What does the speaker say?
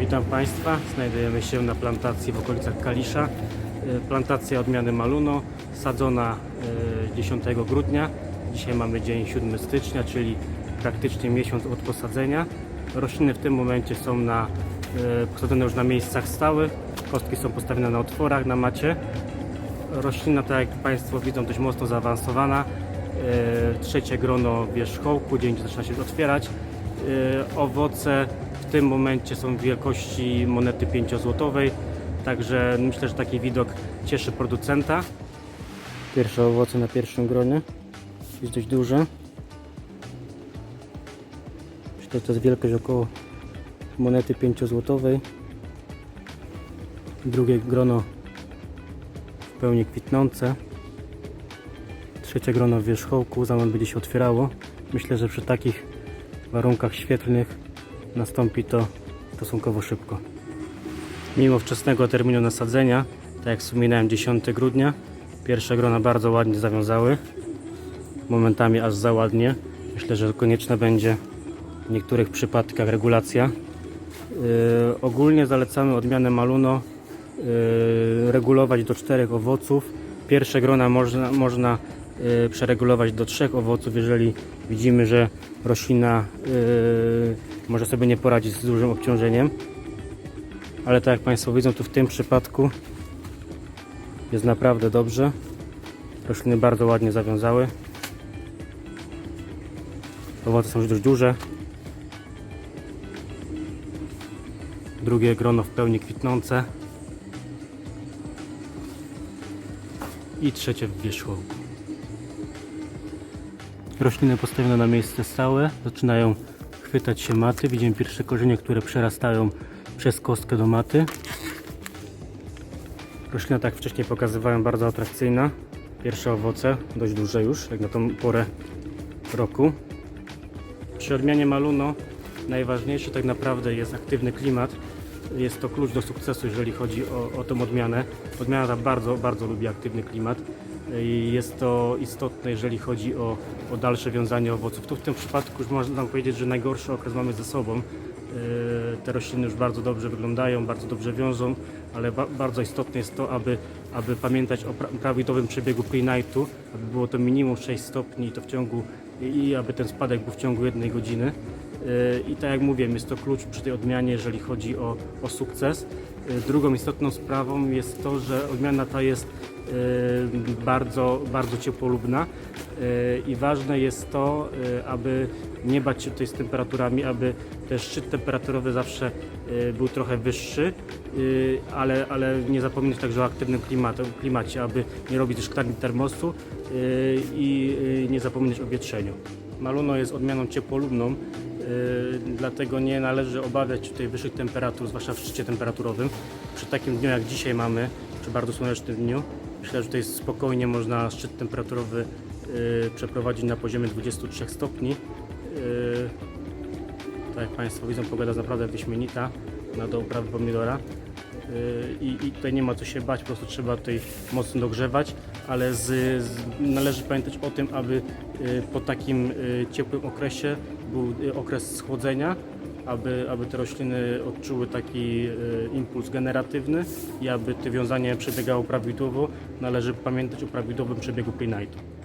Witam Państwa. Znajdujemy się na plantacji w okolicach Kalisza. Y, Plantacja odmiany Maluno, sadzona y, 10 grudnia. Dzisiaj mamy dzień 7 stycznia, czyli praktycznie miesiąc od posadzenia. Rośliny w tym momencie są na, y, posadzone już na miejscach stałych. Kostki są postawione na otworach na macie. Roślina, tak jak Państwo widzą, dość mocno zaawansowana. Trzecie grono wierzchołku, dzień zaczyna się otwierać. Owoce w tym momencie są wielkości monety 5-złotowej, także myślę, że taki widok cieszy producenta. Pierwsze owoce na pierwszym gronie, jest dość duże. Myślę, że to jest wielkość około monety 5-złotowej. Drugie grono w pełni kwitnące. Trzecie grono w wierzchołku, za moment będzie się otwierało. Myślę, że przy takich warunkach świetlnych nastąpi to stosunkowo szybko. Mimo wczesnego terminu nasadzenia, tak jak wspominałem 10 grudnia, pierwsze grona bardzo ładnie zawiązały. Momentami aż za ładnie. Myślę, że konieczna będzie w niektórych przypadkach regulacja. Yy, ogólnie zalecamy odmianę Maluno yy, regulować do czterech owoców. Pierwsze grona można, można przeregulować do trzech owoców, jeżeli widzimy, że roślina yy, może sobie nie poradzić z dużym obciążeniem. Ale tak jak Państwo widzą, tu w tym przypadku jest naprawdę dobrze. Rośliny bardzo ładnie zawiązały. Owoce są już dość duże. Drugie grono w pełni kwitnące. I trzecie w wierzchołku. Rośliny postawione na miejsce stałe zaczynają chwytać się maty. Widzimy pierwsze korzenie, które przerastają przez kostkę do maty. Roślina, tak wcześniej pokazywałem, bardzo atrakcyjna. Pierwsze owoce, dość duże już, jak na tą porę roku. Przy odmianie Maluno najważniejszy tak naprawdę jest aktywny klimat. Jest to klucz do sukcesu, jeżeli chodzi o, o tą odmianę. Odmiana ta bardzo, bardzo lubi aktywny klimat jest to istotne, jeżeli chodzi o, o dalsze wiązanie owoców. Tu w tym przypadku już można powiedzieć, że najgorszy okres mamy ze sobą. Yy, Te rośliny już bardzo dobrze wyglądają, bardzo dobrze wiążą, ale ba bardzo istotne jest to, aby, aby pamiętać o pra prawidłowym przebiegu pre-nightu, aby było to minimum 6 stopni i to w ciągu i, aby ten spadek był w ciągu jednej godziny. Yy, I tak jak mówiłem, jest to klucz przy tej odmianie, jeżeli chodzi o, o sukces. Yy, Drugą istotną sprawą jest to, że odmiana ta jest yy, bardzo, bardzo ciepłolubna yy, i ważne jest to, aby nie bać się tutaj z temperaturami, aby ten szczyt temperaturowy zawsze był trochę wyższy, ale, ale nie zapominać także o aktywnym klimacie, klimacie aby nie robić też szklarni termosu i nie zapominać o wietrzeniu. Maluno jest odmianą ciepłolubną, yy, dlatego nie należy obawiać tutaj wyższych temperatur, zwłaszcza w szczycie temperaturowym. Przy takim dniu jak dzisiaj mamy, przy bardzo słonecznym dniu, myślę, że tutaj spokojnie można szczyt temperaturowy yy, przeprowadzić na poziomie 23 stopni. Yy, tak jak Państwo widzą, pogoda jest naprawdę wyśmienita na do uprawy pomidora. Yy, I, I tutaj nie ma co się bać, po prostu trzeba tutaj mocno dogrzewać, ale z, z, należy pamiętać o tym, aby yy, po takim yy, ciepłym okresie był okres schłodzenia, aby, aby te rośliny odczuły taki impuls generatywny i aby to wiązanie przebiegało prawidłowo, należy pamiętać o prawidłowym przebiegu pre-nightu.